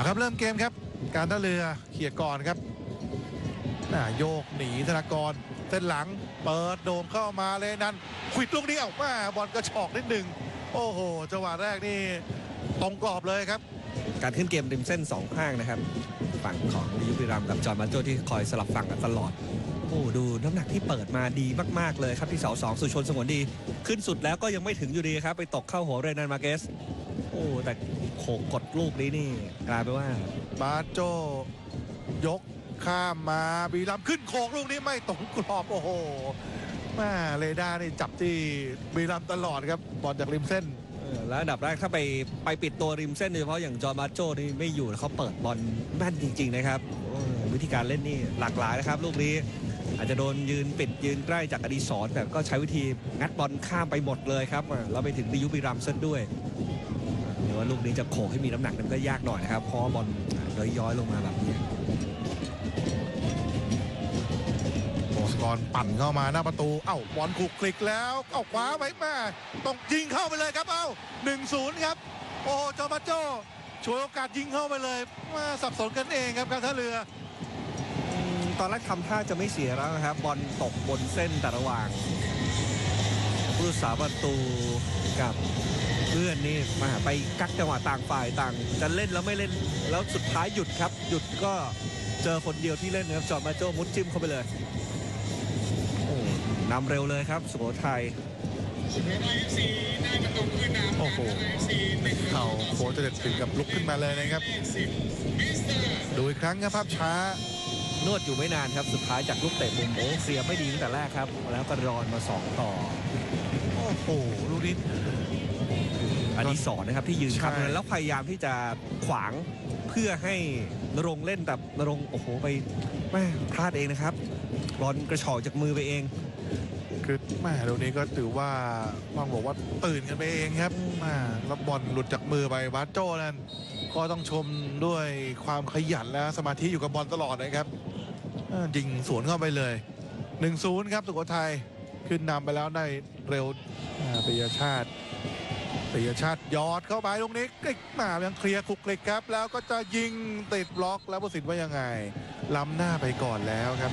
เอาครับเริ่มเกมครับ การท่าเรือเขี่ยก่อนครับอ่าโยกหนีธนากรเส้นหลังเปิดโดมเข้ามาเลยนั้นขวิดลูกนี้ออกมาบอลกระชอกนิดหนึ่งโอ้โหจังหวะแรกนี่ตรงกรอบเลยครับ การขึ้นเกมริมเส้น2ข้างนะครับ ฝั่งของยุพิรัมกับจอห์นมาโจที่คอยสลับฝั่งกันตลอดโอ้ดูน้ำหนักที่เปิดมาดีมากๆเลยครับที่เสาสองสุชนสงวนดี ขึ้นสุดแล้วก็ยังไม่ถึงอยู่ดีครับ ไปตกเข้าหัวเรนันมาเกส โอ้แต่โขกกดลูกนี้นี่กลายไปนว่าบาโจยกข้ามมาบีรัมขึ้นโคงลูกนี้ไม่ตรงกรอบโอ้โหแม่เรดาร์นี่จับที่บีรัมตลอดครับบอลจากริมเส้นแล้วอันดับแรกถ้าไปไปปิดตัวริมเส้นโดยเฉพาะอย่างจอร์มาโจนี่ไม่อยู่เขาเปิดบอลแม่นจริง ๆ นะครับวิธีการเล่นนี่หลากหลายนะครับ ลูกนี้อาจจะโดนยืนปิดยืนใกล้จากอดีศรแต่ก็ใช้วิธีงัดบอลข้ามไปหมดเลยครับแล้วไปถึงดิยุบิรัมเส้นด้วย วว่าลูกนี้จะโขกให้มีน้ำหนักนั้นก็ยากหน่อยนะครับเพราะว่าบอลย้อยๆลงมาแบบนี้โอสกรปั่นเข้ามาหน้าประตู เอ้าบอลขลุกคลิกแล้วเอ้าขวาไว้มาต้องยิงเข้าไปเลยครับเอ้าหนึ่งศูนย์ครับ โอ้โหจอมาโจช่วยโอกาสยิงเข้าไปเลยมาสับสนกันเองครับการท่าเรืออืมตอนแรกทำท่าจะไม่เสียแล้วนะครับบอลตกบนเส้นแต่ระหว่างผู้รักษาประตูกับ เพื่อนนี่มาไปกักจังหวะต่างฝ่ายต่าง จะเล่นแล้วไม่เล่นแล้วสุดท้ายหยุดครับ หยุดก็เจอคนเดียวที่เล่นนะครับจอร์นมาโจมุดจิ้มเข้าไปเลยโอ้นำเร็วเลยครับสุโขทัยโขทัยเอฟซีได้ประตูขึ้นนำโอ้โหเอฟซีหนึ่งเข่าโคจะเด็ดถึงกับลุกขึ้นมาเลยนะครับ ดูอีกครั้งครับภาพช้านวดอยู่ไม่นานครับ สุดท้ายจากลูกเตะมุมโอ้เสียไม่ดีตั้งแต่แรกครับ แล้วก็รอนมาสองต่อ โอ้โหลูกนี้ อันนี้สอนนะครับที่ยืนครับใช่แล้วพยายามที่จะขวางเพื่อให้นรงค์เล่นแต่นรงค์โอ้โหไปแม่พลาดเองนะครับบอลกระชอกจากมือไปเอง คือแม่ลูกนี้ก็ถือว่าต้องบอกว่าตื่นกันไปเองครับแม่แล้วบอลหลุดจากมือไปบาสโจนั่นก็ต้องชมด้วยความขยันและสมาธิอยู่กับบอลตลอดนะครับเออยิงสวนเข้าไปเลย 1-0 ครับสุโขทัยขึ้นนำไปแล้วได้เร็วอ่าปิยชาติ ปิยชาติยอดเข้าไปตรงนี้กลิกมายังเคลียร์คลุกคลิกครับ แล้วก็จะยิงติดบล็อกแล้วผู้สินว่ายังไง ล้ำหน้าไปก่อนแล้วครับ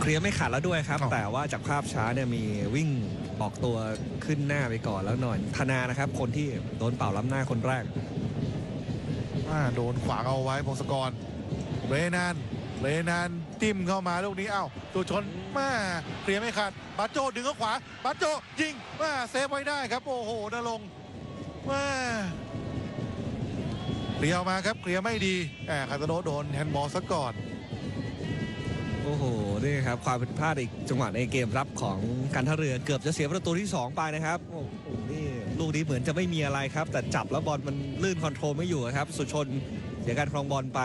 เคลียร์ไม่ขาดแล้วด้วยครับอ๋อแต่ว่าจากภาพช้าเนี่ยมีวิ่งออกตัวขึ้นหน้าไปก่อนแล้วหน่อยธนานะครับ คนที่โดนเป่าล้ำหน้าคนแรกอ่าโดนขวางเอาไว้พงศกรเรนันเรนัน จิ้มเข้ามาลูกนี้เอ้าตัวชนมาเคลียร์ไม่ขาดบาโจดึงเข้าขวาบาโจยิงมาเซฟไว้ได้ครับโอ้โหนรงมาเคลียร์มาครับเคลียร์ไม่ดีแอ่าคาตโนโดนแฮนด์บอลซะก่อนโอ้โห นี่ครับ ความผิดพลาดอีกจังหวะในเกมรับของการท่าเรือเกือบจะเสียประตูที่ 2 ไปนะครับ โอ้โห นี่ลูกนี้เหมือนจะไม่มีอะไรครับ แต่จับแล้วบอลมันลื่นคอนโทรลไม่อยู่ครับ สุชนเสียการครองบอลไป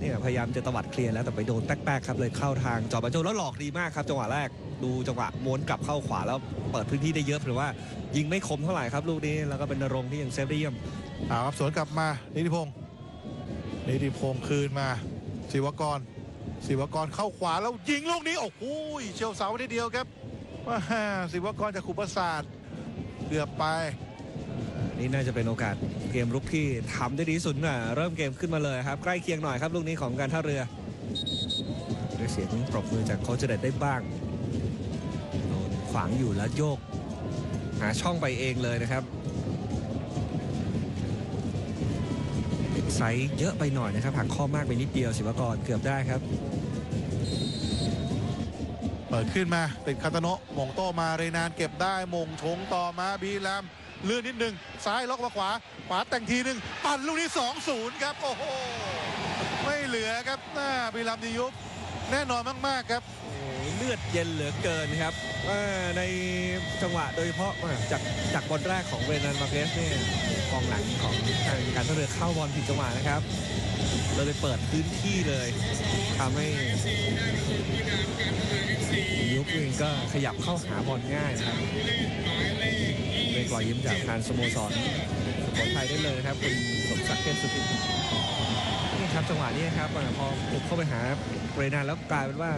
นี่พยายามจะตวัดเคลียร์แล้วแต่ไปโดนแป๊กๆครับเลยเข้าทางจอบันโจแล้วหลอกดีมากครับจังหวะแรกดูจังหวะม้วนกลับเข้าขวาแล้วเปิดพื้นที่ได้เยอะหรือว่า ยิงไม่คมเท่าไหร่ครับลูกนี้แล้วก็เป็นนรงค์ที่ยังเซฟได้เยี่ยมเอาครับสวนกลับมานิติพงศ์นิติพงศ์คืนมาศิวกรศิวกรเข้าขวาแล้วยิงลูกนี้โอ้โหเชียวเสาทีเดียวครับว่าศิวกรจากขุปราสาทเกือบไป นี่น่าจะเป็นโอกาสเกมรุกที่ทำได้ดีสุดนะเริ่มเกมขึ้นมาเลยครับใกล้เคียงหน่อยครับลูกนี้ของการท่าเรือด้เสียงปรบมือจากโคชเด็ดได้บ้างโดนขวางอยู่แล้วโยก หาช่องไปเองเลยนะครับไซส์เยอะไปหน่อยนะครับหักข้อมากไปนิดเดียวศิวกรเกือบได้ครับ เปิดขึ้นมาติดคาตาโนะมงโตมาเรนานเก็บได้มงชงต่อมาบีแลม ลื่อนนิดหนึ่งซ้ายล็อกมาขวา ขวาแต่งทีหนึ่งปั่นลูกนี้2-0 ครับ โอ้โห ไม่เหลือครับหน้าบีแลมดิยุบแน่นอนมาก ๆ ครับเลือดเย็นเหลือเกินครับในจังหวะโดยเฉพาะจากจากบอลแรกของเรนันมาเกสเนี่ยกองหลังของทางการท่าเรือเข้าบอลผิดจังหวะนะครับเราเลยเปิดพื้นที่เลยทำให้ยุคเองก็ขยับเข้าหาบอลง่ายครับ เล่นหมายเลขยี่เลยปล่อยยิ้มจากทางสโมสรสุโขทัยได้เลยครับคุณสมศักดิ์เทพสุทินนี่ครับจังหวะนี้ครับพอปลุกเข้าไปหาเรนานแล้วกลายเป็นว่า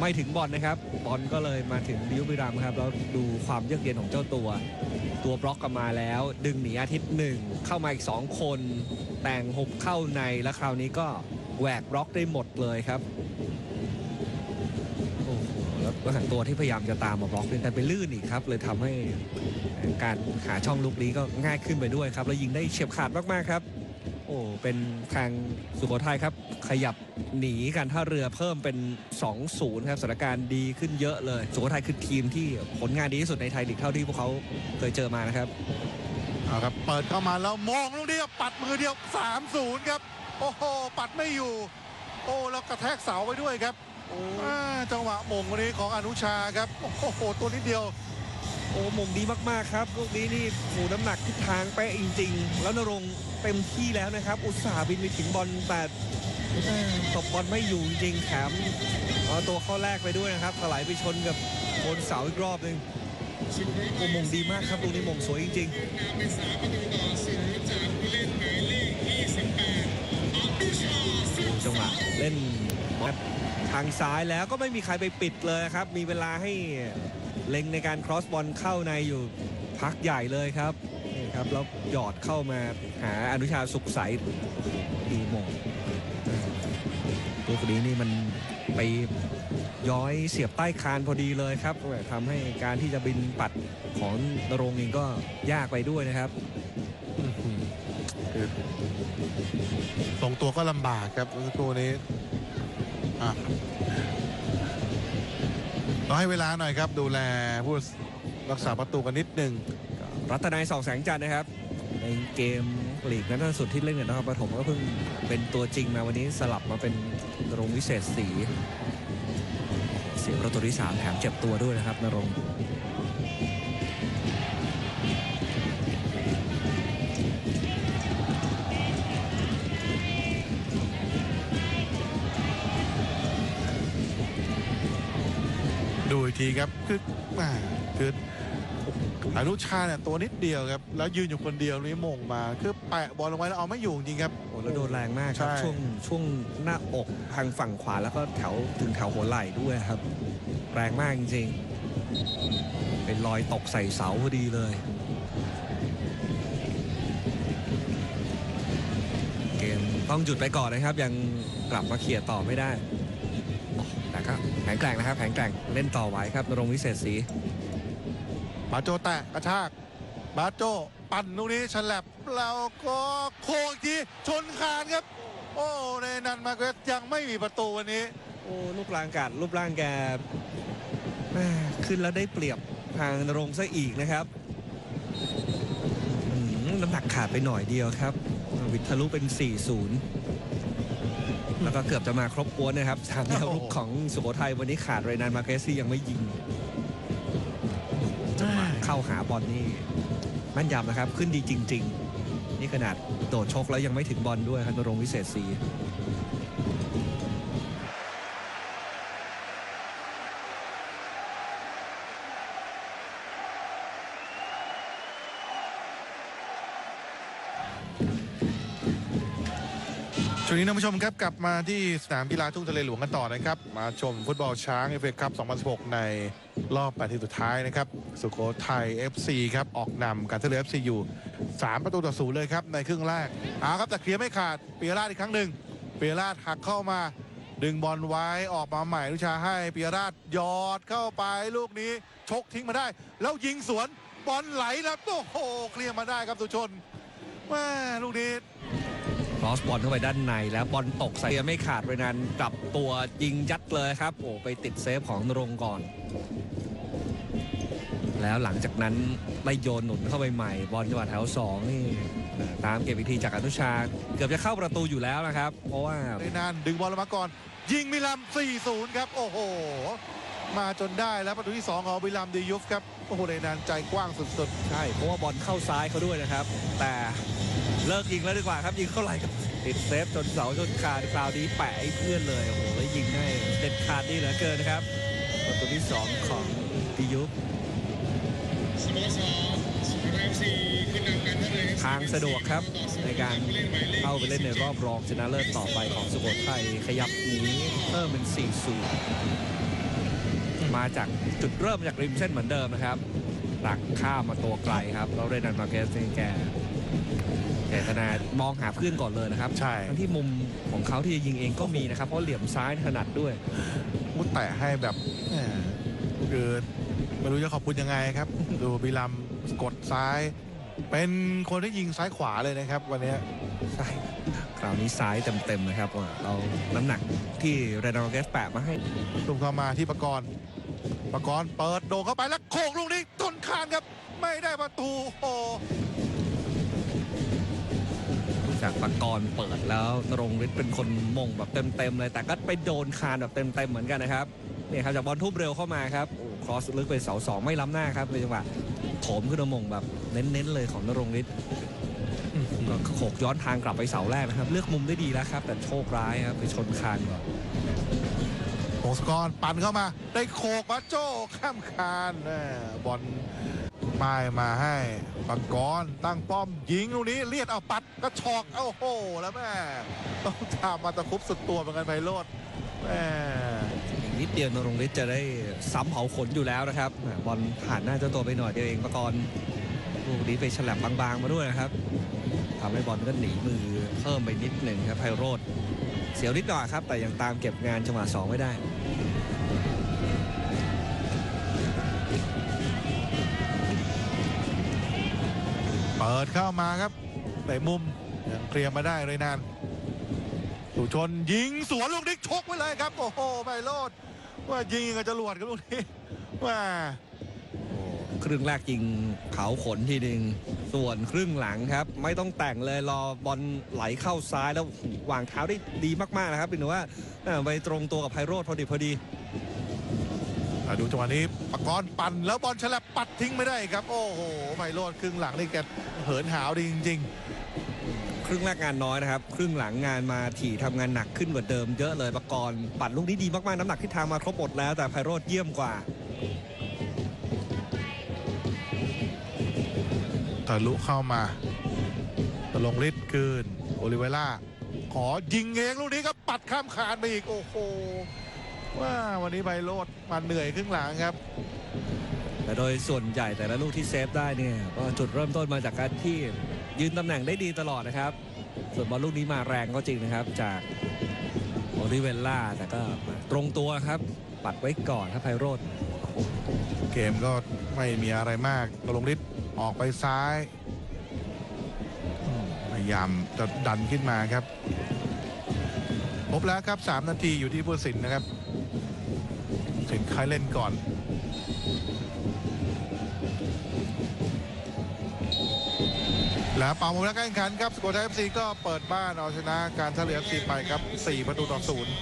ไม่ถึงบอลนะครับ บอลก็เลยมาถึงดิวบิรัมครับแล้วดูความเยือกเย็นของเจ้าตัว ตัวบล็อกกลับมาแล้ว ดึงหนีอาทิตย์หนึ่งเข้ามาอีก 2 คน แต่งหุบเข้าในแล้วคราวนี้ก็แหวกบล็อกได้หมดเลยครับโอ้โหแล้วก็หันตัวที่พยายามจะตามมาบล็อกเนี่แต่ไปลื่นอีกครับ เลยทำให้ การหาช่องลูกนี้ก็ง่ายขึ้นไปด้วยครับ แล้วยิงได้เฉียบขาดมากๆครับ โอ้เป็นทางสุโขทัยครับ ขยับหนีการท่าเรือเพิ่มเป็น 2-0 ครับสถานการณ์ดีขึ้นเยอะเลย สุโขทัยคือทีมที่ผลงานดีที่สุดในไทยลีกเท่าที่พวกเขาเคยเจอมานะครับเอาครับเปิดเข้ามาแล้วมองลูกนี้ปัดมือเดียว 3-0 ครับ โอ้โหปัดไม่อยู่ โอ้แล้วกระแทกเสาไปด้วยครับอ่าจังหวะมงวันนี้ของอนุชาครับ โอ้โหตัวนิดเดียว โอ้มงดีมากๆครับลูกนี้นี่โอ้น้ำหนักทิศทางเป๊ะจริง ๆ แล้วนรงเต็มที่แล้วนะครับ อุตส่าห์บินไปถึงบอลแต่ตบบอลไม่อยู่จริงแถมเอาตัวข้าแรกไปด้วยนะครับถลายไปชนกับโคนเสาอีกรอบหนึ่งโอ้มงดีมากครับลูกนี้มงสวยจริงๆจังหวะเล่นทางซ้ายแล้วก็ไม่มีใครไปปิดเลยครับ มีเวลาให้ เล็งในการครอสบอลเข้าในอยู่พักใหญ่เลยครับนี่ครับแล้วหยอดเข้ามาหาอนุชาสุขใสดูหมงตัวคนนี้นี่มันไปย้อยเสียบใต้คานพอดีเลยครับทำให้การที่จะบินปัดของนรงค์เองก็ยากไปด้วยนะครับคืองตัวก็ลำบากครับเมื่อสักครู่นี้อ่ ต้องให้เวลาหน่อยครับ ดูแลผู้รักษาประตูกันนิดหนึ่งรัตนายสองแสงจันทร์นะครับ ในเกมลีกนัดล่าสุดที่เล่นกับนครปฐมก็เพิ่งเป็นตัวจริงมาวันนี้สลับมาเป็นรงวิเศษสี เสียประตูที่สามแถมเจ็บตัวด้วยนะครับนรง ดูอีกทีครับคือแหม่คืออนุชาเนี่ยตัวนิดเดียวครับ แล้วยืนอยู่คนเดียวนี่มงมา คือแปะบอลลงไว้แล้วเอาไม่อยู่จริงครับ โอ้แล้วโดนแรงมากครับ ใช่ ช่วงช่วงหน้าอกทางฝั่งขวาแล้วก็แถวถึงแถวหัวไหล่ด้วยครับ แรงมากจริงๆ เป็นรอยตกใส่เสาพอดีเลย เกมต้องหยุดไปก่อนนะครับ ยังกลับมาเขี่ยร์ต่อไม่ได้โอ้ แต่ก็แข็งแกร่งนะครับแข็งแกร่งเล่นต่อไหวครับนรงค์วิเศษศรีบาโจแตะกระชากบาโจปั่นลูกนี้ฉลับแล้วก็โค้งอีกทีชนคานครับ โอ้ในนันมาเกสยังไม่มีประตูวันนี้ โอ้รูปร่างกาดรูปร่างแกแม่ขึ้นแล้วได้เปรียบทางนรงค์ซะอีกนะครับอืมน้ำหนักขาดไปหน่อยเดียวครับวิทะลุเป็น 4-0 แล้วก็เกือบจะมาครบกวนนะครับทางแนวรุกของสุโขทัยวันนี้ขาดเรนานมาร์เกสซี่ยังไม่ยิงจังหวะเข้าหาบอลนี่แม่นยำนะครับ ขึ้นดีจริง ๆ นี่ขนาดโดดชกแล้วยังไม่ถึงบอลด้วยครับนรงค์วิเศษศรี ช่วงนี้ท่านผู้ชมครับกลับมาที่สนามกีฬาทุ่งทะเลหลวงกันต่อนะครับ มาชมฟุตบอลช้างเอฟเอคัพ2016 ในรอบ8ทีมสุดท้ายนะครับ สุโขทัย FC ครับ ออกนำการท่าเรือ FC อยู่ 3 ประตูต่อศูนย์เลยครับ ในครึ่งแรกเอาครับแต่เคลียร์ไม่ขาดปียราชอีกครั้งหนึ่งปียราชหักเข้ามา ดึงบอลไว้ออกมาใหม่นุชาให้ปียราชยอดเข้าไปลูกนี้ชกทิ้งมาได้ แล้วยิงสวนบอลไหลแล้วโอ้โหเคลียร์มาได้ครับสุชนแม่ลูกนี้ ครอสบอลเข้าไปด้านในแล้วบอลตกใส่ไม่ขาดไปนานกลับตัวยิงยัดเลยครับโอ้ไปติดเซฟของนรงค์ก่อน แล้วหลังจากนั้นไล่โยนหนุนเข้าไปใหม่บอลจังหวะแถวสองนี่เอ่อตามเก็บอีกทีจากอนุชา เกือบจะเข้าประตูอยู่แล้วนะครับ เพราะว่าในนานดึงบอลลงมาก่อน ยิงมิลัม 4-0 ครับ โอ้โห มาจนได้แล้วประตูที่ 2 ของมิลัมดียุฟครับ โอ้โหในนานใจกว้างสุดใช่ เพราะว่าบอลเข้าซ้ายเขาด้วยนะครับ แต่ เลิกยิงแล้วดีกว่าครับยิงเข้าไหร่กับติดเซฟจนเสาจนขาดคราวนี้แปะให้เพื่อนเลยโอ้โหแล้วยิงให้เด็ดขาดดีเหลือเกินนะครับประตูที่สองของดิยุฟสโมสรสุโขทัย FC ขึ้นนำกท่าเรือ FC างสะดวกครับในการเข้าไปเล่นในรอบรองชนะเลิศต่อไปของสุโขทัยขยับหนีเพิ่มเป็น4สูมาจากจุดเริ่มจากริมเส้นเหมือนเดิมนะครับหลักข้ามมาตัวไกลครับแล้วเรนันมาเกสนี่แก เจตนามองหาเพื่อนก่อนเลยนะครับใช่ ทั้งที่มุมของเขาที่จะยิงเองก็มีนะครับ เพราะเหลี่ยมซ้ายถนัดด้วย มุดแตะให้แบบแหม่คือไม่รู้จะขอบคุณยังไงครับ ดูบิลัมกดซ้าย เป็นคนที่ยิงซ้ายขวาเลยนะครับ วันเนี้ยใช่คราวนี้ซ้ายเต็มๆนะครับว่าเราน้ำหนักที่เรนัลเกสแปะมาให้ตุ้มเข้ามาที่ประกรณ์ประกรณ์เปิดโด่งเข้าไปแล้วโขกลูกนี้ต้นคานครับ ไม่ได้ประตูโอ้ จากปากรเปิดแล้วนรงฤทธิ์เป็นคนมงแบบเต็มๆเลย แต่ก็ไปโดนคานแบบเต็มๆเหมือนกันนะครับนี่ครับจากบอลทุ่มเร็วเข้ามาครับโอ้ครอสลึกไปเสาสองไม่ล้ำหน้าครับในจังหวะโถมขึ้นมามงแบบเน้นๆเลยของนรงฤทธิ์ก็โขกย้อนทางกลับไปเสาแรกนะครับ เลือกมุมได้ดีแล้วครับ แต่โชคร้ายครับไปชนคานก่อนพงศกรปั่นเข้ามา ได้โขกมาโจ้ข้ามคานบอล ป้ายมาให้ประกรตั้งป้อมยิงลูกนี้เลียดเอาปัดก็ชอกเอ้าโห แล้วแม่ต้องตามมาตะคุบสุดตัวเหมือนกันไพโรดแม่นิดเดียวนรงฤทธิ์จะได้ซ้ำเผาขนอยู่แล้วนะครับบอลผ่านหน้าเจ้าตัวไปหน่อยเดียวเองปากรลูกนี้ไปฉลับบางๆมาด้วยนะครับทำให้บอลก็หนีมือเพิ่มไปนิดหนึ่งครับไพโรธเสียวนิดหน่อยครับ แต่ยังตามเก็บงานจังหวะสองไม่ได้ เปิดเข้ามาครับเตะมุมยังเคลียร์มาได้เลยนานสุชนยิงสวนลูกนี้ชกไว้เลยครับ โอ้โหไพโรดว่ายิงกับจรวดครับลูกนี้ว่าครึ่งแรกยิงเผาขนทีหนึ่งส่วนครึ่งหลังครับ ไม่ต้องแต่งเลยรอบอลไหลเข้าซ้ายแล้ววางเท้าได้ดีมากๆนะครับเป็นว่าไปตรงตัวกับไพโรธพอดีพอดี ดูจังหวะนี้ปากรณ์ปั่นแล้วบอลฉลับปัดทิ้งไม่ได้ครับ โอ้โหไพโรดครึ่งหลังนี่แกเหินหาวดีจริง ครึ่งแรกงานน้อยนะครับ ครึ่งหลังงานมาถี่ทำงานหนักขึ้นกว่าเดิมเยอะเลยปากรณ์ปัดลูกนี้ดีมากๆน้ำหนักที่ทางมาครบหมดแล้วแต่ไพโรธเยี่ยมกว่าทะลุเข้ามาตลงฤทธิ์คืนโอลิเวล่าขอยิงเองลูกนี้ครับปัดข้ามคานไปอีก โอ้โห ว่าวันนี้ไพโรดมาเหนื่อยครึ่งหลังครับ แต่โดยส่วนใหญ่แต่ละลูกที่เซฟได้เนี่ยก็จุดเริ่มต้นมาจากการที่ยืนตำแหน่งได้ดีตลอดนะครับ ส่วนบอลลูกนี้มาแรงก็จริงนะครับ จากโอริเวลล่าแต่ก็ตรงตัวครับ ปัดไว้ก่อนครับไพโรธเกมก็ไม่มีอะไรมากตะลงฤทธิ์ออกไปซ้ายอืมพยายามจะดันขึ้นมาครับ พบแล้วครับ 3 นาทีอยู่ที่ผู้สินนะครับ สินใครเล่นก่อน แล้วเป่าหมดแล้วการแข่งขันครับสโกไทยเอฟซีก็เปิดบ้านเอาชนะการท่าเรือเอฟซีไปครับ 4 ประตูต่อศูนย์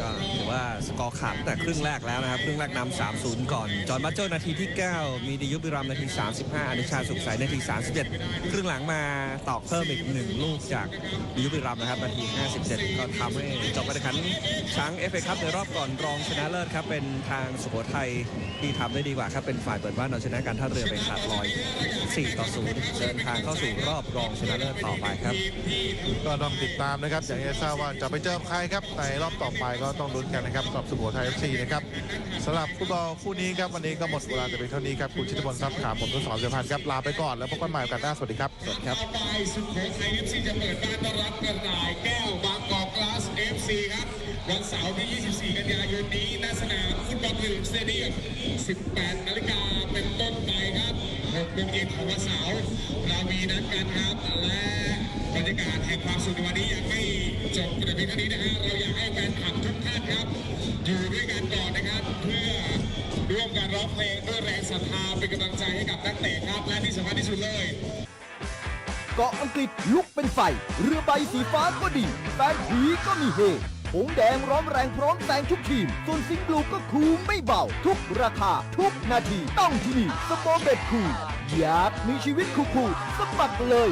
ก็ถือว่าสกอร์ขาดแต่ครึ่งแรกแล้วนะครับ ครึ่งแรกนำ3-0 ก่อน จอห์นบัตเจอร์นาทีที่ 9 มีดิยุบิรัมนาที 35 อนุชาสุขใสนาที 37 ครึ่งหลังมาตอกเพิ่มอีกหนึ่งลูกจากดิยุบบิรัมนะครับนาที 57 ก็ทำให้จบการแข่งขันช้างเอฟเอคัพในรอบก่อนรองชนะเลิศครับ เป็นทางสุโขทัยที่ทำได้ดีกว่าครับ เป็นฝ่ายเปิดบ้านเอาชนะการท่าเรือไปขาดลอย 4 ต่อ 0 เดินทางเข้าสู่รอบรองชนะเลิศต่อไปครับ ก็ต้องติดตามนะครับ อย่างที่ทราบว่าจะไปเจอใครครับในรอบต่อไปก็ต้องลุ้นกันนะครับสำหรับสุโขทัยเอฟซีนะครับสำหรับฟุตบอลคู่นี้ครับวันนี้ก็หมดเวลาแต่เพียงเท่านี้ครับคุณชิตพลทรัพย์ขามผมทศสอนเสือพันธ์ครับลาไปก่อนแล้วพบกันใหม่โอกาสหน้าสวัสดีครับสวัสดีครับต่อไปสุโขทัยเอฟซีจะเปิดบ้านต้อนรับกระต่ายแก้วบางกอกกลาสเอฟซีครับวันเสาร์ที่ 24 กันยายนนี้ณสนามฟุตบอลถึงสเตเดียม 18 นาฬิกาเป็นต้นไป ครับ6โมงเย็นของวันเสาร์เรามีนัดกันครับและบรรยากาศแห่งความสุขในวันนี้ยังไม่จบแต่เพียงเท่านี้นะฮะเราอยากให้แฟนคลับทุกท่านครับ อยู่ด้วยกันก่อนนะครับ เพื่อร่วมกันร้องเพลงด้วยแรงศรัทธาเป็นกำลังใจให้กับนักเตะครับและที่สำคัญที่สุดเลยเกาะอังกฤษลุกเป็นไฟ เรือใบสีฟ้าก็ดีแฟนผีก็มีเฮหงแดงร้อนแรงพร้อมแซงทุกทีม ส่วนสิงห์บลูก็คูไม่เบา ทุกราคา ทุกนาที ต้องที่นี่สปอร์เบ็ดคู อยากมีชีวิตคู่ๆสมัครเลย